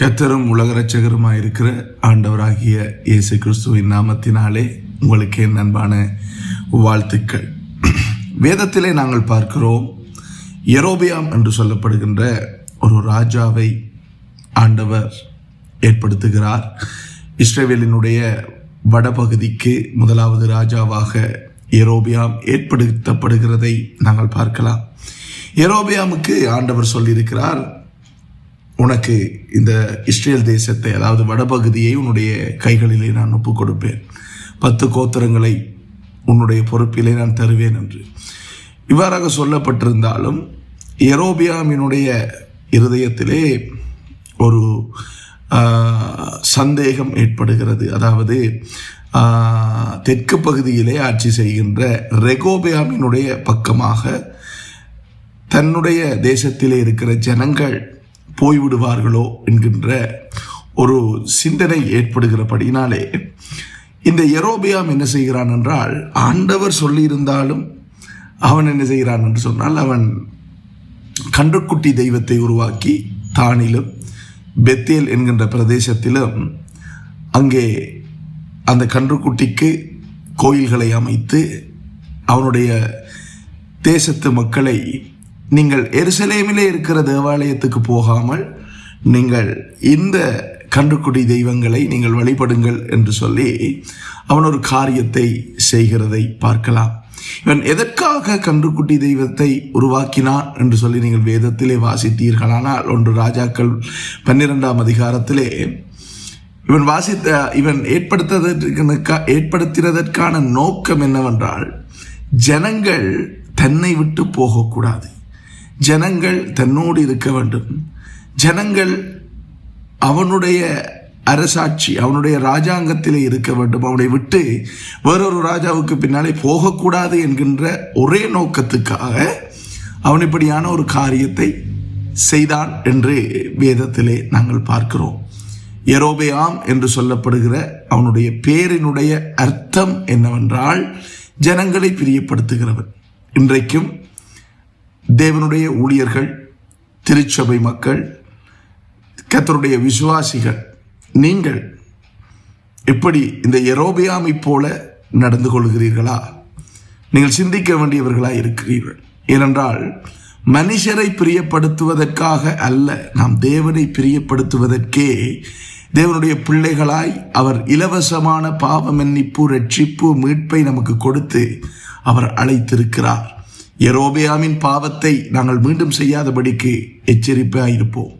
கத்தரும் உலக ரட்சகருமாயிருக்கிற ஆண்டவராகிய இயேசு கிறிஸ்துவின் நாமத்தினாலே உங்களுக்கு என் அன்பான வாழ்த்துக்கள். வேதத்திலே நாங்கள் பார்க்கிறோம் எரோபியாம் என்று சொல்லப்படுகின்ற ஒரு ராஜாவை ஆண்டவர் ஏற்படுத்துகிறார். இஸ்ரேவேலினுடைய வடபகுதிக்கு முதலாவது ராஜாவாக எரோபியாம் ஏற்படுத்தப்படுகிறதை நாங்கள் பார்க்கலாம். எரோபியாமுக்கு ஆண்டவர் சொல்லியிருக்கிறார் உனக்கு இந்த இஸ்ரேல் தேசத்தை அதாவது வடபகுதியை உன்னுடைய கைகளிலே நான் ஒப்புக் கொடுப்பேன் பத்து கோத்திரங்களை உன்னுடைய பொறுப்பிலே நான் தருவேன் என்று. இவ்வாறாக சொல்லப்பட்டிருந்தாலும் எரோபியாமினுடைய இருதயத்திலே ஒரு சந்தேகம் ஏற்படுகிறது. அதாவது தெற்கு பகுதியிலே ஆட்சி செய்கின்ற ரெகோபியாமினுடைய பக்கமாக தன்னுடைய தேசத்திலே இருக்கிற ஜனங்கள் போய்விடுவார்களோ என்கின்ற ஒரு சிந்தனை ஏற்படுகிறபடினாலே இந்த எரோபியாம் என்ன செய்கிறான் என்றால் ஆண்டவர் சொல்லியிருந்தாலும் அவன் என்ன செய்கிறான் என்று சொன்னால் அவன் கன்றுக்குட்டி தெய்வத்தை உருவாக்கி தானிலும் பெத்தேல் என்கின்ற பிரதேசத்திலும் அங்கே அந்த கன்றுக்குட்டிக்கு கோயில்களை அமைத்து அவனுடைய தேசத்து மக்களை நீங்கள் எருசலேமிலே இருக்கிற தேவாலயத்துக்கு போகாமல் நீங்கள் இந்த கன்றுக்குடி தெய்வங்களை நீங்கள் வழிபடுங்கள் என்று சொல்லி அவன் ஒரு காரியத்தை செய்கிறதை பார்க்கலாம். இவன் எதற்காக கன்றுக்குட்டி தெய்வத்தை உருவாக்கினான் என்று சொல்லி நீங்கள் வேதத்திலே வாசித்தீர்களானால் ஒன்று ராஜாக்கள் பன்னிரெண்டாம் அதிகாரத்திலே இவன் வாசித்த இவன் ஏற்படுத்துவதற்கு ஏற்படுத்தினதற்கான நோக்கம் என்னவென்றால் ஜனங்கள் தன்னை விட்டு போகக்கூடாது. ஜனங்கள் தன்னோடு இருக்க வேண்டும். ஜனங்கள் அவனுடைய அரசாட்சி அவனுடைய ராஜாங்கத்திலே இருக்க வேண்டும். அவனை விட்டு வேறொரு ராஜாவுக்கு பின்னாலே போகக்கூடாது என்கின்ற ஒரே நோக்கத்துக்காக அவன் இப்படியான ஒரு காரியத்தை செய்தான் என்று வேதத்திலே நாங்கள் பார்க்கிறோம். எரோபேயாம் என்று சொல்லப்படுகிற அவனுடைய பேரினுடைய அர்த்தம் என்னவென்றால் ஜனங்களை பிரியப்படுத்துகிறவன். இன்றைக்கும் தேவனுடைய ஊழியர்கள் திருச்சபை மக்கள் கத்தருடைய விசுவாசிகள் நீங்கள் எப்படி இந்த எரோபியாமை போல நடந்து கொள்கிறீர்களா? நீங்கள் சிந்திக்க வேண்டியவர்களாக இருக்கிறீர்கள். ஏனென்றால் மனுஷரை பிரியப்படுத்துவதற்காக அல்ல நாம் தேவனை பிரியப்படுத்துவதற்கே தேவனுடைய பிள்ளைகளாய் அவர் இலவசமான பாவ மன்னிப்பு ரட்சிப்பு மீட்பை நமக்கு கொடுத்து அவர் அழைத்திருக்கிறார். எரோபியாமின் பாவத்தை நாங்கள் மீண்டும் செய்யாதபடிக்கு எச்சரிப்பாக இருப்போம்